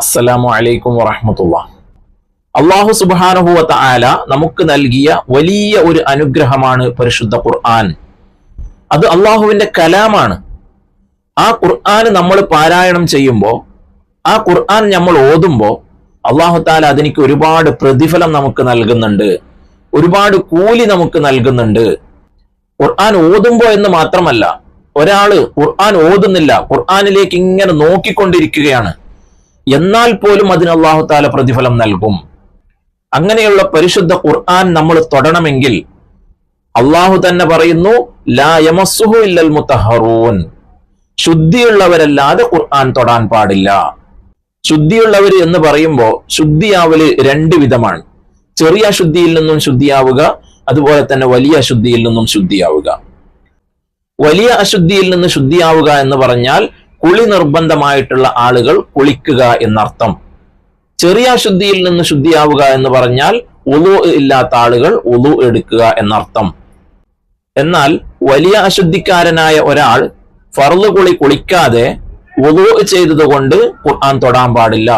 അസ്സലാമു അലൈക്കും വറഹമത്തുള്ള അള്ളാഹു സുബാനുഹുവത്ത ആല നമുക്ക് നൽകിയ വലിയ ഒരു അനുഗ്രഹമാണ് പരിശുദ്ധ ഖുർആൻ. അത് അള്ളാഹുവിന്റെ കലാമാണ്. ആ ഖുർആൻ നമ്മൾ പാരായണം ചെയ്യുമ്പോൾ ആ ഖുർആൻ നമ്മൾ ഓതുമ്പോൾ അള്ളാഹു താല അതിനിക്ക് ഒരുപാട് പ്രതിഫലം നമുക്ക് നൽകുന്നുണ്ട്. ഒരുപാട് കൂലി നമുക്ക് നൽകുന്നുണ്ട്. ഖുർആൻ ഓതുമ്പോൾ എന്ന് മാത്രമല്ല ഒരാൾ ഖുർആൻ ഓതുന്നില്ല ഖുർആനിലേക്ക് ഇങ്ങനെ നോക്കിക്കൊണ്ടിരിക്കുകയാണ്. എന്നാൽ പോലും അതിന് അള്ളാഹു താല പ്രതിഫലം നൽകും. അങ്ങനെയുള്ള പരിശുദ്ധ ഖുർആൻ നമ്മൾ തൊടണമെങ്കിൽ അള്ളാഹു തന്നെ പറയുന്നു ലാ യമസുഹു ഇല്ലൽ മുത്തഹറൂൻ. ശുദ്ധിയുള്ളവരല്ലാതെ ഖുർആൻ തൊടാൻ പാടില്ല. ശുദ്ധിയുള്ളവർ എന്ന് പറയുമ്പോൾ ശുദ്ധിയാവൽ രണ്ട് വിധമാണ്. ചെറിയ അശുദ്ധിയിൽ നിന്നും ശുദ്ധിയാവുക അതുപോലെ തന്നെ വലിയ അശുദ്ധിയിൽ നിന്നും ശുദ്ധിയാവുക. വലിയ അശുദ്ധിയിൽ നിന്ന് ശുദ്ധിയാവുക എന്ന് പറഞ്ഞാൽ കുളി നിർബന്ധമായിട്ടുള്ള ആളുകൾ കുളിക്കുക എന്നർത്ഥം. ചെറിയ ശുദ്ധിയിൽ നിന്ന് ശുദ്ധിയാവുക എന്ന് പറഞ്ഞാൽ ഉളു ഇല്ലാത്ത ആളുകൾ ഉളു എടുക്കുക എന്നർത്ഥം. എന്നാൽ വലിയ അശുദ്ധിക്കാരനായ ഒരാൾ ഫർൾ കുളി കുളിക്കാതെ ഉളു ചെയ്തത് കൊണ്ട് ഖുർആൻ തൊടാൻ പാടില്ല.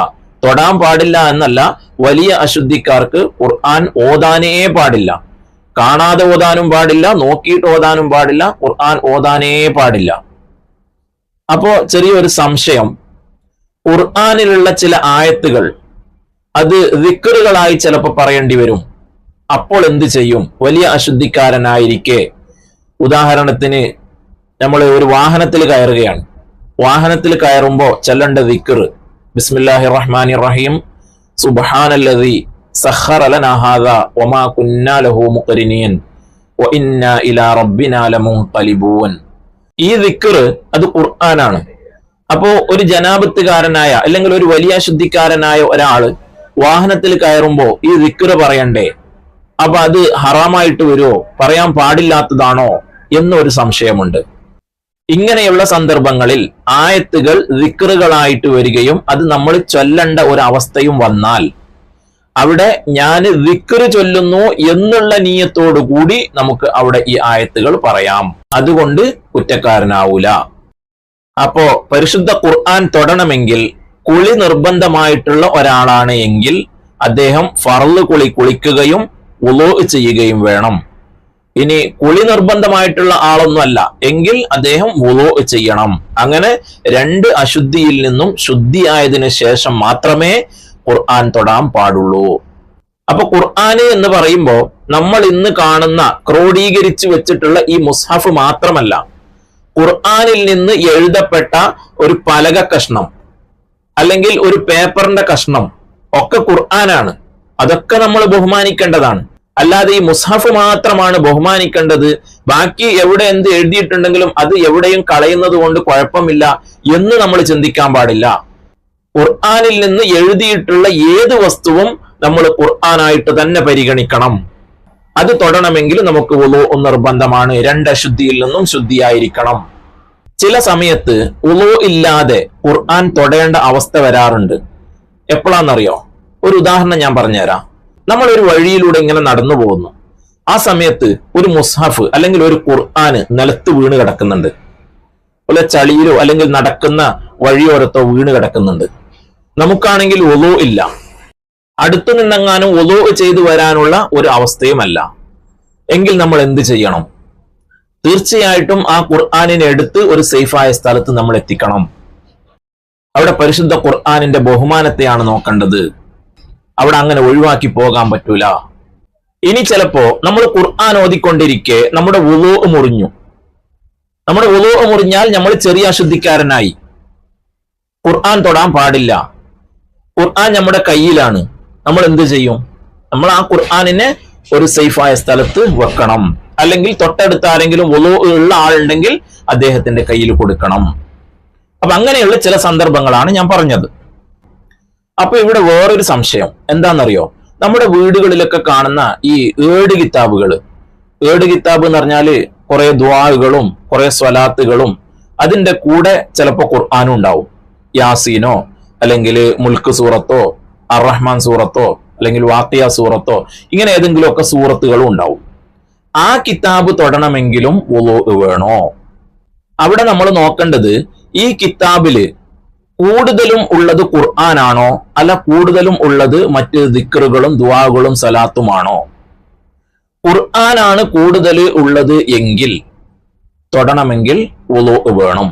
തൊടാൻ പാടില്ല എന്നല്ല വലിയ അശുദ്ധിക്കാർക്ക് ഖുർആൻ ഓതാനേ പാടില്ല. കാണാതെ ഓതാനും പാടില്ല നോക്കിയിട്ട് ഓതാനും പാടില്ല ഖുർആൻ ഓതാനേ പാടില്ല. അപ്പോ ചെറിയൊരു സംശയം. ഖുർആനിലുള്ള ചില ആയത്തുകൾ അത് വിക്കറുകളായി ചിലപ്പോൾ പറയേണ്ടി വരും. അപ്പോൾ എന്ത് ചെയ്യും? വലിയ അശുദ്ധിക്കാരനായിരിക്കെ. ഉദാഹരണത്തിന് നമ്മൾ ഒരു വാഹനത്തിൽ കയറുകയാണ്. വാഹനത്തിൽ കയറുമ്പോൾ ചെല്ലേണ്ട വിക്കർ ബിസ്മില്ലാഹി റഹ്മാനി റഹീം സുബാനല്ലതി സഖറ ലനാ ഹാദാ വമാ കുന്നാ ലഹു മുഖരിനീൻ വഇന്നാ ഇലാ റബ്ബിനാ ലമുൻഖലിബൂൻ ഈ ദിക്കർ അത് ഖുർആനാണ്. അപ്പോ ഒരു ജനാപത്തുകാരനായ അല്ലെങ്കിൽ ഒരു വലിയ ശുദ്ധിക്കാരനായ ഒരാൾ വാഹനത്തിൽ കയറുമ്പോ ഈ ദിക്കർ പറയണ്ടേ? അപ്പൊ അത് ഹറാമായിട്ട് വരുമോ പറയാൻ പാടില്ലാത്തതാണോ? എന്നൊരു സംശയമുണ്ട്. ഇങ്ങനെയുള്ള സന്ദർഭങ്ങളിൽ ആയത്തുകൾ ദിക്കറുകളായിട്ട് വരികയും അത് നമ്മൾ ചൊല്ലേണ്ട ഒരു അവസ്ഥയും വന്നാൽ അവിടെ ഞാൻ വിക്റ് ചൊല്ലുന്നു എന്നുള്ള നീയത്തോടു കൂടി നമുക്ക് അവിടെ ഈ ആയത്തുകൾ പറയാം. അതുകൊണ്ട് കുറ്റക്കാരനാവൂല. അപ്പോ പരിശുദ്ധ ഖുർആൻ തൊടണമെങ്കിൽ കുളി നിർബന്ധമായിട്ടുള്ള ഒരാളാണ് എങ്കിൽ അദ്ദേഹം ഫറൽ കുളി കുളിക്കുകയും ഉളോ ചെയ്യുകയും വേണം. ഇനി കുളി നിർബന്ധമായിട്ടുള്ള ആളൊന്നുമല്ല എങ്കിൽ അദ്ദേഹം ഉലോ ചെയ്യണം. അങ്ങനെ രണ്ട് അശുദ്ധിയിൽ നിന്നും ശുദ്ധിയായതിനു ശേഷം മാത്രമേ ഖുർആൻ തൊടാൻ പാടുള്ളൂ. അപ്പൊ ഖുർആന് എന്ന് പറയുമ്പോൾ നമ്മൾ ഇന്ന് കാണുന്ന ക്രോഡീകരിച്ചു വെച്ചിട്ടുള്ള ഈ മുസ്ഹഫ് മാത്രമല്ല. ഖുർആനിൽ നിന്ന് എഴുതപ്പെട്ട ഒരു പലക കഷ്ണം അല്ലെങ്കിൽ ഒരു പേപ്പറിന്റെ കഷ്ണം ഒക്കെ ഖുർആനാണ്. അതൊക്കെ നമ്മൾ ബഹുമാനിക്കേണ്ടതാണ്. അല്ലാതെ ഈ മുസ്ഹഫ് മാത്രമാണ് ബഹുമാനിക്കേണ്ടത്. ബാക്കി എവിടെ എന്ത് എഴുതിയിട്ടുണ്ടെങ്കിലും അത് എവിടെയും കളയുന്നത് കൊണ്ട് കുഴപ്പമില്ല എന്ന് നമ്മൾ ചിന്തിക്കാൻ പാടില്ല. ഖുർആനിൽ നിന്ന് എഴുതിയിട്ടുള്ള ഏത് വസ്തുവും നമ്മൾ ഖുർആാനായിട്ട് തന്നെ പരിഗണിക്കണം. അത് തൊടണമെങ്കിൽ നമുക്ക് ഉളു നിർബന്ധമാണ്. രണ്ട് അശുദ്ധിയിൽ നിന്നും ശുദ്ധിയായിരിക്കണം. ചില സമയത്ത് ഉളു ഇല്ലാതെ ഖുർആൻ തൊടേണ്ട അവസ്ഥ വരാറുണ്ട്. എപ്പോഴാണെന്നറിയോ ഒരു ഉദാഹരണം ഞാൻ പറഞ്ഞുതരാം. നമ്മൾ ഒരു വഴിയിലൂടെ ഇങ്ങനെ നടന്നു പോകുന്നു. ആ സമയത്ത് ഒരു മുസ്ഹഫ് അല്ലെങ്കിൽ ഒരു ഖുർആന് നിലത്ത് വീണ് കിടക്കുന്നുണ്ട്. അല്ലെ ചളിയിലോ അല്ലെങ്കിൽ നടക്കുന്ന വഴിയോരത്തോ വീണ് കിടക്കുന്നുണ്ട്. നമുക്കാണെങ്കിൽ ഒലോ ഇല്ല. അടുത്തു നിന്നെങ്ങാനും ഒലോ ചെയ്തു വരാനുള്ള ഒരു അവസ്ഥയുമല്ല. എങ്കിൽ നമ്മൾ എന്ത് ചെയ്യണം? തീർച്ചയായിട്ടും ആ ഖുർആാനിനെ എടുത്ത് ഒരു സേഫായ സ്ഥലത്ത് നമ്മൾ എത്തിക്കണം. അവിടെ പരിശുദ്ധ ഖുർആാനിന്റെ ബഹുമാനത്തെയാണ് നോക്കേണ്ടത്. അവിടെ അങ്ങനെ ഒഴിവാക്കി പോകാൻ പറ്റൂല. ഇനി ചിലപ്പോ നമ്മൾ ഖുർആൻ ഓതിക്കൊണ്ടിരിക്കെ നമ്മുടെ ഉലോ മുറിഞ്ഞു. നമ്മുടെ ഉലോ മുറിഞ്ഞാൽ നമ്മൾ ചെറിയ അശുദ്ധിക്കാരനായി. ഖുർആൻ തൊടാൻ പാടില്ല. ഖുർആൻ നമ്മുടെ കയ്യിലാണ്. നമ്മൾ എന്ത് ചെയ്യും? നമ്മൾ ആ ഖുർആാനിനെ ഒരു സേഫായ സ്ഥലത്ത് വെക്കണം. അല്ലെങ്കിൽ തൊട്ടടുത്ത് ആരെങ്കിലും ഉള്ള ആളുണ്ടെങ്കിൽ അദ്ദേഹത്തിന്റെ കയ്യിൽ കൊടുക്കണം. അപ്പൊ അങ്ങനെയുള്ള ചില സന്ദർഭങ്ങളാണ് ഞാൻ പറഞ്ഞത്. അപ്പൊ ഇവിടെ വേറൊരു സംശയം. എന്താണെന്നറിയോ? നമ്മുടെ വീടുകളിലൊക്കെ കാണുന്ന ഈ ഏട് കിതാബുകൾ. ഏട് കിതാബ് എന്ന് പറഞ്ഞാൽ കുറെ ദ്വാറുകളും കുറെ സ്വലാത്തുകളും അതിന്റെ കൂടെ ചിലപ്പോൾ ഖുർആാനും ഉണ്ടാവും. യാസീനോ അല്ലെങ്കിൽ മുൽക്ക് സൂറത്തോ അറഹ്മാൻ സൂറത്തോ അല്ലെങ്കിൽ വാക്കിയ സൂറത്തോ ഇങ്ങനെ ഏതെങ്കിലും ഒക്കെ സൂറത്തുകളും ഉണ്ടാവും. ആ കിതാബ് തൊടണമെങ്കിലും വേണോ? അവിടെ നമ്മൾ നോക്കേണ്ടത് ഈ കിതാബിൽ കൂടുതലും ഉള്ളത് ഖുർആനാണോ? അല്ല കൂടുതലും ഉള്ളത് മറ്റ് ദിക്കറുകളും ദുവാകളും സലാത്തുമാണോ? ഖുർആനാണ് കൂടുതൽ ഉള്ളത് എങ്കിൽ തൊടണമെങ്കിൽ ഉളു വേണം.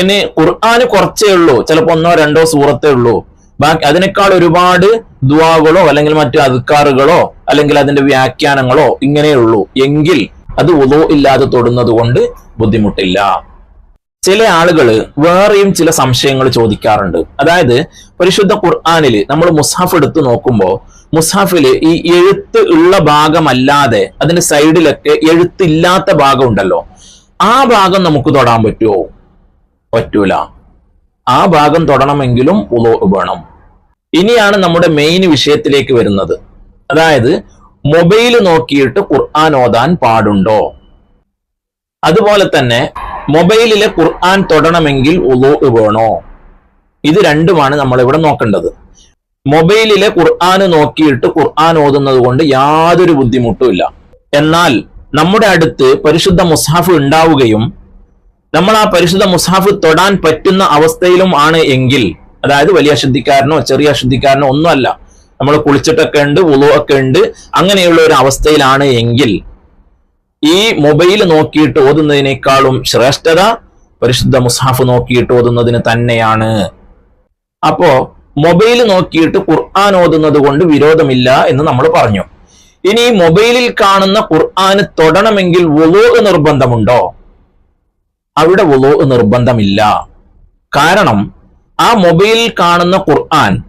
ഇനി ഖുർആാന് കുറച്ചേ ഉള്ളൂ. ചിലപ്പോ ഒന്നോ രണ്ടോ സൂറത്തേ ഉള്ളൂ. ബാക്കി അതിനേക്കാൾ ഒരുപാട് ദുവാകളോ അല്ലെങ്കിൽ മറ്റു അധികാറുകളോ അല്ലെങ്കിൽ അതിന്റെ വ്യാഖ്യാനങ്ങളോ ഇങ്ങനെയുള്ളൂ എങ്കിൽ അത് ഉദോ ഇല്ലാതെ തൊടുന്നത് കൊണ്ട് ബുദ്ധിമുട്ടില്ല. ചില ആളുകൾ വേറെയും ചില സംശയങ്ങൾ ചോദിക്കാറുണ്ട്. അതായത് പരിശുദ്ധ ഖുർആാനിൽ നമ്മൾ മുസാഫ് എടുത്ത് നോക്കുമ്പോൾ മുസാഫിൽ ഈ എഴുത്ത് ഉള്ള ഭാഗമല്ലാതെ അതിന്റെ സൈഡിലൊക്കെ എഴുത്തില്ലാത്ത ഭാഗം ഉണ്ടല്ലോ. ആ ഭാഗം നമുക്ക് തൊടാൻ പറ്റുമോ പറ്റൂല. ആ ഭാഗം തൊടണമെങ്കിലും വേണം. ഇനിയാണ് നമ്മുടെ മെയിൻ വിഷയത്തിലേക്ക് വരുന്നത്. അതായത് മൊബൈൽ നോക്കിയിട്ട് ഖുർആൻ ഓതാൻ പാടുണ്ടോ? അതുപോലെ തന്നെ മൊബൈലിലെ ഖുർആൻ തൊടണമെങ്കിൽ ഉളു വേണോ? ഇത് രണ്ടുമാണ് നമ്മൾ ഇവിടെ നോക്കേണ്ടത്. മൊബൈലിലെ ഖുർആൻ നോക്കിയിട്ട് ഖുർആൻ ഓതുന്നത് കൊണ്ട് യാതൊരു ബുദ്ധിമുട്ടുമില്ല എന്നാൽ നമ്മുടെ അടുത്ത് പരിശുദ്ധ മുസാഫ് ഉണ്ടാവുകയും നമ്മൾ ആ പരിശുദ്ധ മുസാഫ് തൊടാൻ പറ്റുന്ന അവസ്ഥയിലും ആണ് എങ്കിൽ അതായത് വലിയ അശുദ്ധിക്കാരനോ ചെറിയ അശുദ്ധിക്കാരനോ ഒന്നുമല്ല. നമ്മൾ കുളിച്ചിട്ടൊക്കെ ഉണ്ട് ഉളു ഒക്കെ ഉണ്ട് അങ്ങനെയുള്ള ഒരു അവസ്ഥയിലാണ് എങ്കിൽ ഈ മൊബൈൽ നോക്കിയിട്ട് ഓതുന്നതിനേക്കാളും ശ്രേഷ്ഠത പരിശുദ്ധ മുസാഫ് നോക്കിയിട്ട് ഓതുന്നതിന് തന്നെയാണ്. അപ്പോ മൊബൈൽ നോക്കിയിട്ട് ഖുർആൻ ഓതുന്നത് കൊണ്ട് വിരോധമില്ല എന്ന് നമ്മൾ പറഞ്ഞു. ഇനി മൊബൈലിൽ കാണുന്ന ഖുർആന് തൊടണമെങ്കിൽ ഉളുവ് നിർബന്ധമുണ്ടോ? അവിടെ വുളു നിർബന്ധമില്ല. കാരണം ആ മൊബൈലിൽ കാണുന്ന ഖുർആൻ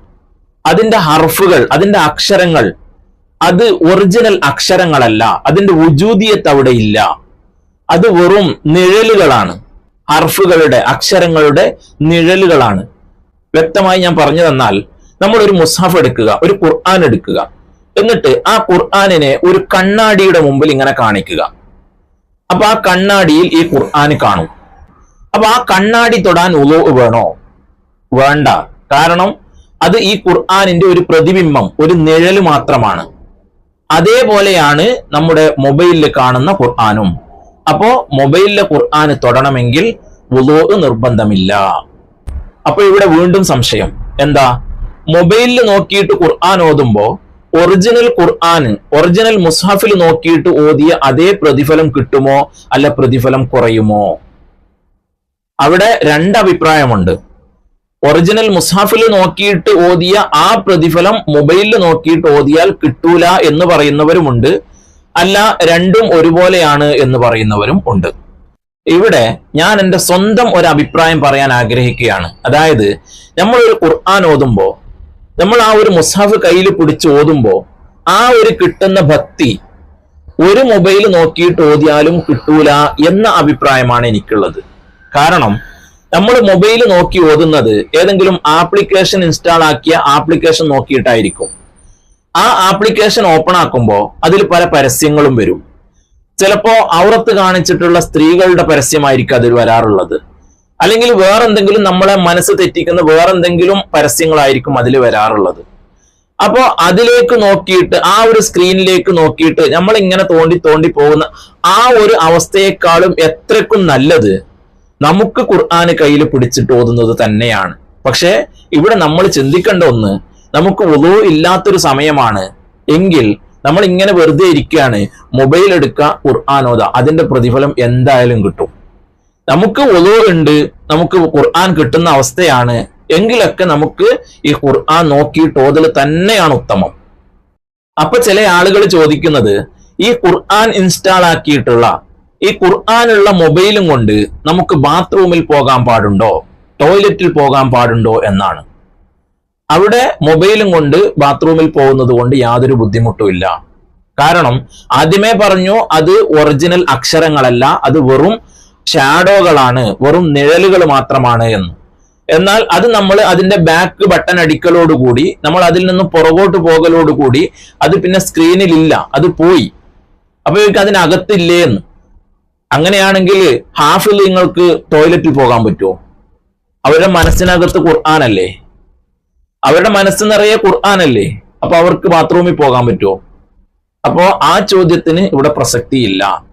അതിന്റെ ഹർഫുകൾ അതിന്റെ അക്ഷരങ്ങൾ അത് ഒറിജിനൽ അക്ഷരങ്ങളല്ല. അതിന്റെ ഉജൂതിയത്ത് അവിടെ ഇല്ല. അത് വെറും നിഴലുകളാണ്. ഹർഫുകളുടെ അക്ഷരങ്ങളുടെ നിഴലുകളാണ്. വ്യക്തമായി ഞാൻ പറഞ്ഞു തന്നാൽ നമ്മൾ ഒരു മുസാഫ് എടുക്കുക ഒരു ഖുർആൻ എടുക്കുക. എന്നിട്ട് ആ ഖുർആാനിനെ ഒരു കണ്ണാടിയുടെ മുമ്പിൽ ഇങ്ങനെ കാണിക്കുക. അപ്പൊ ആ കണ്ണാടിയിൽ ഈ ഖുർആൻ കാണും. അപ്പൊ ആ കണ്ണാടി തൊടാൻ ഉലോ വേണോ? വേണ്ട. കാരണം അത് ഈ ഖുർആാനിന്റെ ഒരു പ്രതിബിംബം ഒരു നിഴൽ മാത്രമാണ്. അതേപോലെയാണ് നമ്മുടെ മൊബൈലിൽ കാണുന്ന ഖുർആാനും. അപ്പോ മൊബൈലിലെ ഖുർആൻ തൊടണമെങ്കിൽ വുളോ നിർബന്ധമില്ല. അപ്പൊ ഇവിടെ വീണ്ടും സംശയം. എന്താ? മൊബൈലിൽ നോക്കിയിട്ട് ഖുർആൻ ഓതുമ്പോ ഒറിജിനൽ ഖുർആൻ ഒറിജിനൽ മുസാഫിൽ നോക്കിയിട്ട് ഓതിയ അതേ പ്രതിഫലം കിട്ടുമോ? അല്ല പ്രതിഫലം കുറയുമോ? അവിടെ രണ്ട് അഭിപ്രായമുണ്ട് ഒറിജിനൽ മുസാഫിൽ നോക്കിയിട്ട് ഓതിയ ആ പ്രതിഫലം മൊബൈലിൽ നോക്കിയിട്ട് ഓതിയാൽ കിട്ടൂല എന്ന് പറയുന്നവരുമുണ്ട്. അല്ല രണ്ടും ഒരുപോലെയാണ് എന്ന് പറയുന്നവരും ഉണ്ട്. ഇവിടെ ഞാൻ എന്റെ സ്വന്തം ഒരു അഭിപ്രായം പറയാൻ ആഗ്രഹിക്കുകയാണ്. അതായത് നമ്മൾ ഒരു ഖുർആൻ ഓതുമ്പോൾ നമ്മൾ ആ ഒരു മുസാഫ് കയ്യിൽ പിടിച്ച് ഓതുമ്പോൾ ആ ഒരു കിട്ടുന്ന ഭക്തി ഒരു മൊബൈൽ നോക്കിയിട്ട് ഓതിയാലും കിട്ടൂല എന്ന അഭിപ്രായമാണ് എനിക്കുള്ളത്. കാരണം നമ്മൾ മൊബൈൽ നോക്കി ഓതുന്നത് ഏതെങ്കിലും ആപ്ലിക്കേഷൻ ഇൻസ്റ്റാൾ ആക്കിയ ആപ്ലിക്കേഷൻ നോക്കിയിട്ടായിരിക്കും. ആ ആപ്ലിക്കേഷൻ ഓപ്പൺ ആക്കുമ്പോൾ അതിൽ പല പരസ്യങ്ങളും വരും. ചിലപ്പോ ഔറത്ത് കാണിച്ചിട്ടുള്ള സ്ത്രീകളുടെ പരസ്യമായിരിക്കും അതിൽ വരാറുള്ളത്. അല്ലെങ്കിൽ വേറെന്തെങ്കിലും നമ്മളെ മനസ്സ് തെറ്റിക്കുന്ന വേറെന്തെങ്കിലും പരസ്യങ്ങളായിരിക്കും അതിൽ വരാറുള്ളത്. അപ്പോ അതിലേക്ക് നോക്കിയിട്ട് ആ ഒരു സ്ക്രീനിലേക്ക് നോക്കിയിട്ട് നമ്മൾ ഇങ്ങനെ തോണ്ടി തോണ്ടി പോകുന്ന ആ ഒരു അവസ്ഥയെക്കാളും എത്രക്കും നല്ലത് നമുക്ക് ഖുർആാന് കയ്യിൽ പിടിച്ചിട്ട് ഓതുന്നത് തന്നെയാണ്. പക്ഷേ ഇവിടെ നമ്മൾ ചിന്തിക്കേണ്ട ഒന്ന് നമുക്ക് ഉളു ഇല്ലാത്തൊരു സമയമാണ്. എങ്കിൽ നമ്മൾ ഇങ്ങനെ വെറുതെ ഇരിക്കുകയാണ് മൊബൈൽ എടുക്കുക ഖുർആൻ അതിന്റെ പ്രതിഫലം എന്തായാലും കിട്ടും. നമുക്ക് ഉളു ഉണ്ട് നമുക്ക് ഖുർആൻ കിട്ടുന്ന അവസ്ഥയാണ്. എങ്കിലൊക്കെ നമുക്ക് ഈ ഖുർആൻ നോക്കിയിട്ട് ഓതൽ തന്നെയാണ് ഉത്തമം. അപ്പൊ ചില ആളുകൾ ചോദിക്കുന്നത് ഈ ഖുർആൻ ഇൻസ്റ്റാൾ ആക്കിയിട്ടുള്ള ഈ ഖുർആാനുള്ള മൊബൈലും കൊണ്ട് നമുക്ക് ബാത്റൂമിൽ പോകാൻ പാടുണ്ടോ? ടോയ്ലറ്റിൽ പോകാൻ പാടുണ്ടോ എന്നാണ്. അവിടെ മൊബൈലും കൊണ്ട് ബാത്റൂമിൽ പോകുന്നത് കൊണ്ട് യാതൊരു ബുദ്ധിമുട്ടുമില്ല കാരണം ആദ്യമേ പറഞ്ഞു അത് ഒറിജിനൽ അക്ഷരങ്ങളല്ല അത് വെറും ഷാഡോകളാണ് വെറും നിഴലുകൾ മാത്രമാണ് എന്ന്. എന്നാൽ അത് നമ്മൾ അതിന്റെ ബാക്ക് ബട്ടൺ അടിക്കലോടുകൂടി നമ്മൾ അതിൽ നിന്ന് പുറകോട്ട് പോകലോടുകൂടി അത് പിന്നെ സ്ക്രീനിൽ ഇല്ല അത് പോയി. അപ്പൊ ഇവർക്ക് അതിനകത്തില്ലേ എന്ന്. അങ്ങനെയാണെങ്കിൽ ഹാഫിൽ നിങ്ങൾക്ക് ടോയ്ലറ്റിൽ പോകാൻ പറ്റുമോ? അവരുടെ മനസ്സിനകത്ത് ഖുർആാനല്ലേ അവരുടെ മനസ്സ് നിറയെ ഖുർആാനല്ലേ അപ്പൊ അവർക്ക് ബാത്റൂമിൽ പോകാൻ പറ്റുമോ? അപ്പോ ആ ചോദ്യത്തിന് ഇവിടെ പ്രസക്തിയില്ല.